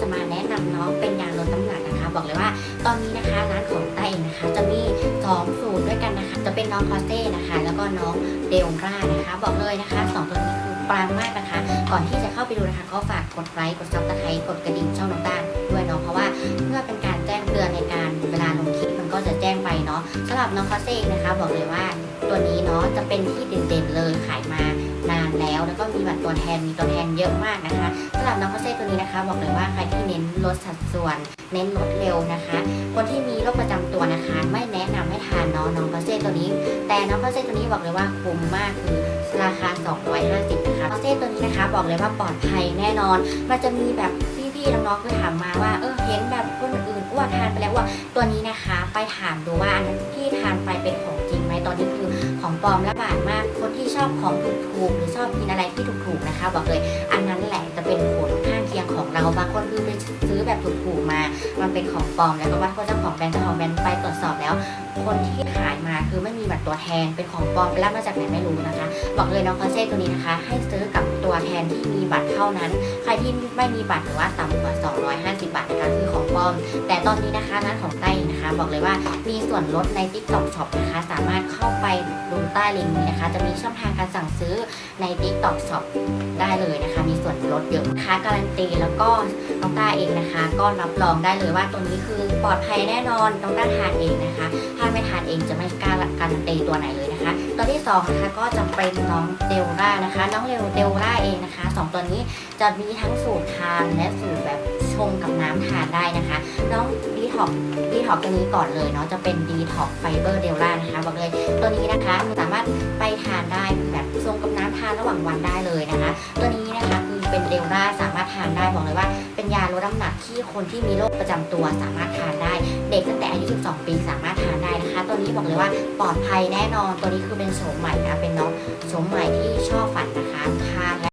จะมาแนะนำน้องเป็นยาลดน้ำหนักนะคะ บอกเลยว่าตอนนี้นะคะร้านของต้าเองนะคะ จะมีสองสูตรด้วยกันนะคะ จะเป็นน้องคอสเต้นะคะ แล้วก็น้องเดลรานะคะ บอกเลยนะคะสองตัวนี้คือปังมากนะคะ ก่อนที่จะเข้าไปดูนะคะก็ฝากกดไลค์กดซับสไครต์กดกระดิ่งช่องน้องต้าด้วยเนาะเพราะว่าเพื่อเป็นการ รับน้องคอสเต้เองนะคะ บอกเลยว่าตัวนี้เนาะจะเป็นที่เด่นๆเลยขายมานานแล้ว แล้วก็มีบัตรตัวแทนมีตัวแทนเยอะมากนะคะสำหรับน้องคอสเต้ตัวนี้นะคะ บอกเลยว่าใครที่เน้นลดสัดส่วน เน้นลดเร็วนะคะ คนที่มีโรคประจำตัวนะคะ ไม่แนะนำให้ทานเนาะน้องคอสเต้ตัวนี้ แต่น้องคอสเต้ตัวนี้บอกเลยว่าคุ้มมากคือราคา 250นะคะคอสเต้ตัวนี้นะคะ บอกเลยว่าปลอดภัยแน่นอน มันจะมีแบบพี่ๆน้องๆคือถามมาว่าเออเห็นแบบคนอื่นอ้วนทานไปแล้วว่าตัวนี้นะคะ ไปถามดูว่า ตอนนี้คือของปลอมและบาดมาก คนที่ชอบของถูกๆหรือชอบกินอะไรที่ถูกๆนะคะ บอกเลยอันนั้นแหละจะเป็นผลข้างเคียงของเราบางคนคือไปซื้อแบบถูกๆมา มันเป็นของปลอมแล้วก็ว่าเจ้าของแบรนด์เจ้าของแบรนด์ไปตรวจสอบแล้ว คนที่ขายมาคือไม่มีบัตรตัวแทนเป็นของปลอมไปรับมาจากไหนไม่รู้นะคะ บอกเลยน้องคอนเซ่ตัวนี้นะคะ ให้ซื้อกับตัวแทนที่มีบัตรเท่านั้น ใครที่ไม่มีบัตรหรือว่าต่ำกว่า 250 บาทนะคะคือของปลอม แต่ตอนนี้นะคะร้านของใต้นะคะ บอกเลยว่ามีส่วนลดใน TikTok Shop นะคะ สามารถเข้าไปดูใต้ลิงก์นี้นะคะ จะมีช่องทางการสั่งซื้อใน TikTok Shop ได้เลยนะคะ มีส่วนลดเยอะนะคะการันตีแล้วก็น้องต้าเองนะคะ ก็รับรองได้เลยว่าตัวนี้คือปลอดภัยแน่นอนน้องต้าทานเองนะคะถ้าไม่ทานเองจะไม่กล้าการันตีตัวไหนเลยนะคะ ตัวที่สองนะคะก็จะเป็นน้องเดลล่านะคะ น้องเดลเดลล่าเองนะคะสองตัวนี้จะมีทั้งสูตรทานและสูตรแบบชงกับน้ำทานได้นะคะ น้องดีท็อกดีท็อกตัวนี้ก่อนเลยเนาะจะเป็นดีท็อกไฟเบอร์เดลล่านะคะบอกเลยตัวนี้นะคะสามารถไปทานได้แบบชงกับน้ำทานระหว่างวันได้เลยนะคะ ตัวนี้นะคะคือเป็นเดลล่าสามารถทานได้บอกเลยว่า เป็นยาลดน้ำหนักที่คนที่มีโรคประจำตัวสามารถทานได้ เด็กตั้งแต่อายุ 12 ปีสามารถ ตัวนี้บอกเลยว่าปลอดภัยแน่นอนตัวนี้คือเป็นโฉมใหม่นะเป็นน้องโฉมใหม่ที่ชอบฝันนะคะทาน